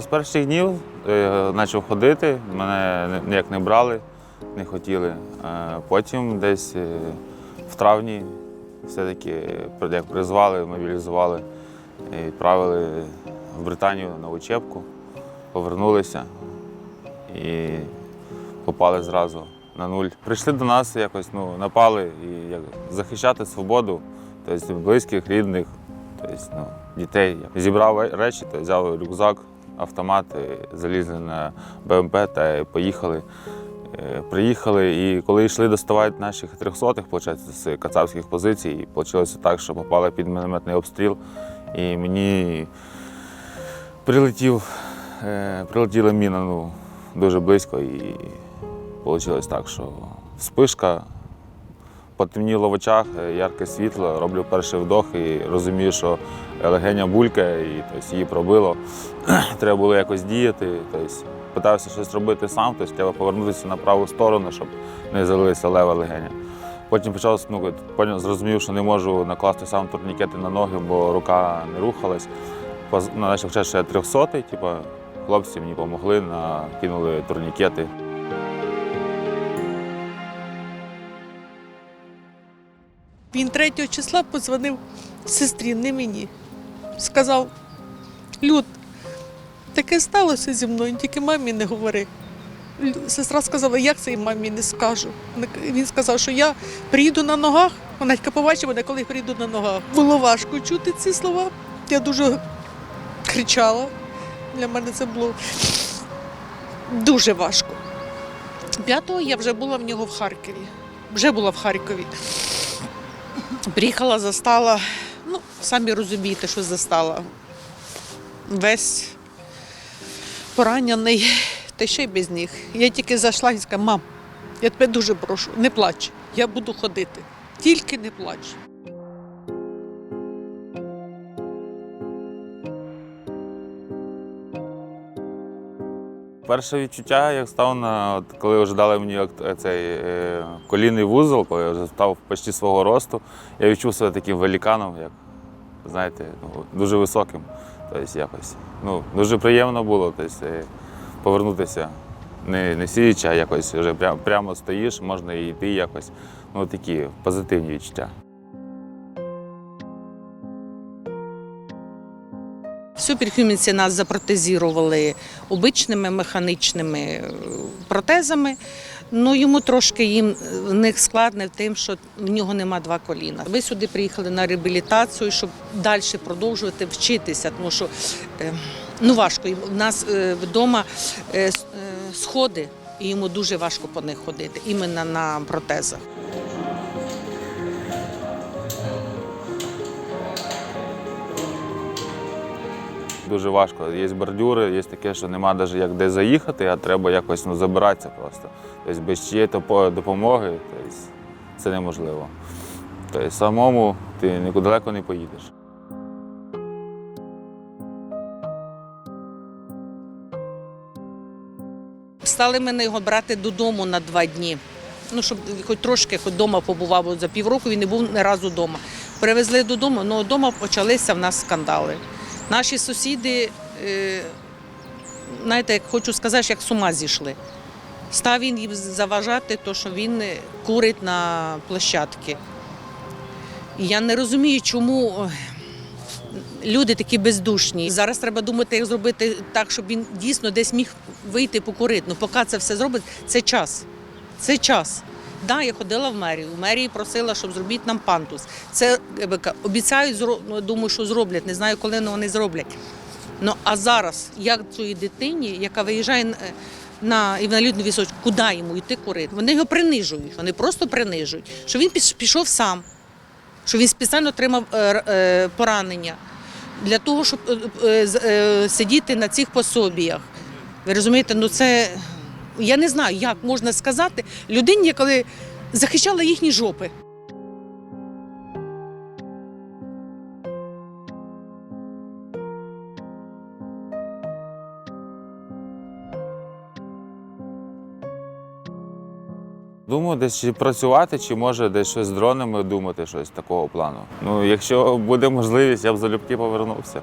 З перших днів е, почав ходити, мене ніяк не брали, не хотіли. Е, Потім десь е, в травні все-таки як призвали, мобілізували і відправили в Британію на учебку, повернулися і попали зразу на нуль. Прийшли до нас якось, ну, напали і як, захищати свободу, тобто близьких, рідних, тобто, ну, дітей. Зібрав речі, то взяв рюкзак, автомат, і залізли на БМП та поїхали. Е, Приїхали і коли йшли доставати наших трьохсотих, виходить, з кацапських позицій, вийшло так, що попали під мінометний обстріл. І мені прилетів, е, прилетіла міна ну, дуже близько, і вийшло так, що вспишка, потемніло в очах, е, ярке світло, роблю перший вдох і розумію, що легеня булькає, і тобто, її пробило. Треба було якось діяти. Тобто, питався щось робити сам, тобто треба повернутися на праву сторону, щоб не залилася лева легеня. Потім почав ну, потім зрозумів, що не можу накласти сам турнікети на ноги, бо рука не рухалась. Ну, Почав вчати, трьохсотий, типу, хлопці мені допомогли, накинули турнікети. Він 3 числа подзвонив сестрі, не мені. Сказав: Люд, таке сталося зі мною, тільки мамі не говори. Сестра сказала, як це я мамі не скажу. Він сказав, що я приїду на ногах. Вона тільки побачить мене, коли я приїду на ногах. Було важко чути ці слова. Я дуже кричала. Для мене це було дуже важко. П'ятого я вже була в нього в Харкові. Вже була в Харкові. Приїхала, застала, ну, самі розумієте, що застала. Весь поранений, та ще й без ніг. Я тільки зайшла і сказала, мам, я тебе дуже прошу, не плач, я буду ходити. Тільки не плач. Перше відчуття, як став на от, коли вже дали мені от, цей е, колінний вузол, коли я вже став почти свого росту, я відчув себе таким великаном, як знаєте, ну, дуже високим. Тобто якось. Ну, дуже приємно було тобто, е, повернутися. Не, не сидячи, а якось вже прямо стоїш, можна і йти якось. Ну, такі позитивні відчуття. Суперхюмінці нас запротезірували обичними механічними е, протезами. Ну йому трошки їм в них складне тим, що в нього нема два коліна. Ви сюди приїхали на реабілітацію, щоб далі продовжувати вчитися, тому що е, ну важко. У нас е, вдома е, е, сходи, і йому дуже важко по них ходити, іменно на протезах. Дуже важко. Є бордюри, є таке, що нема навіть як де заїхати, а треба якось ну, забиратися просто. Тобто без чиєї допомоги тобто, це неможливо. Тобто самому ти нікуди далеко не поїдеш. Стали мене його брати додому на два дні. Ну, щоб хоч трошки хоч вдома побував, за півроку він не був ні разу вдома. Привезли додому, але вдома почалися в нас скандали. Наші сусіди, е, знаєте, як хочу сказати, як з ума зійшли. Став він їм заважати, то що він е, курить на площадці. І я не розумію, чому люди такі бездушні. Зараз треба думати, як зробити так, щоб він дійсно десь міг вийти покурити. Ну, поки це все зробить, це час. Це час. Да, я ходила в мерію. В мерії просила, щоб зробіть нам пантус. Це обіцяють, ну, думаю, що зроблять. Не знаю, коли вони зроблять. Ну а зараз, як цій дитині, яка виїжджає на- інвалідну візочку, куди йому йти курити? Вони його принижують, вони просто принижують. Що він пішов сам, що він спеціально отримав е, е, поранення для того, щоб е, сидіти на цих пособіях. Ви розумієте, ну це я не знаю, як можна сказати людині, коли захищала їхні жопи. Думаю, десь чи працювати, чи може десь щось з дронами думати, щось такого плану. Ну, якщо буде можливість, я б залюбки повернувся.